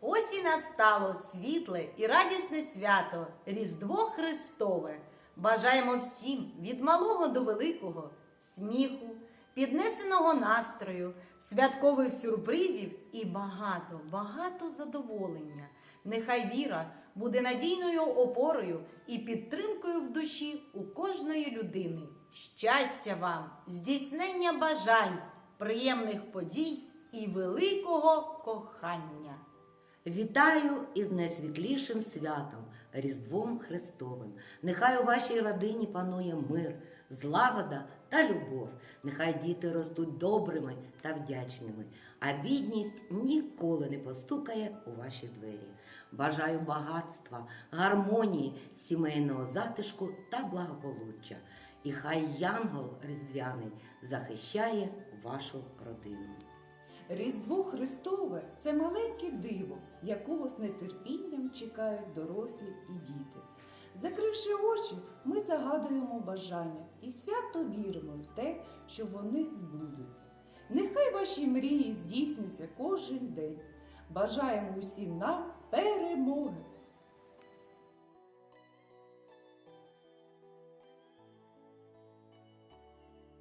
Ось і настало світле і радісне свято Різдво Христове. Бажаємо всім від малого до великого сміху, піднесеного настрою, святкових сюрпризів і багато, багато задоволення. Нехай віра буде надійною опорою і підтримкою в душі у кожної людини. Щастя вам, здійснення бажань, приємних подій і великого кохання. Вітаю із найсвітлішим святом, Різдвом Христовим. Нехай у вашій родині панує мир, злагода та любов. Нехай діти ростуть добрими та вдячними, а бідність ніколи не постукає у ваші двері. Бажаю багатства, гармонії, сімейного затишку та благополуччя. І хай Янгол Різдвяний захищає вашу родину. Різдво Христове це маленьке диво, якого з нетерпінням чекають дорослі і діти. Закривши очі, ми загадуємо бажання і свято віримо в те, що вони збудуться. Нехай ваші мрії здійснюються кожен день. Бажаємо усім нам перемоги!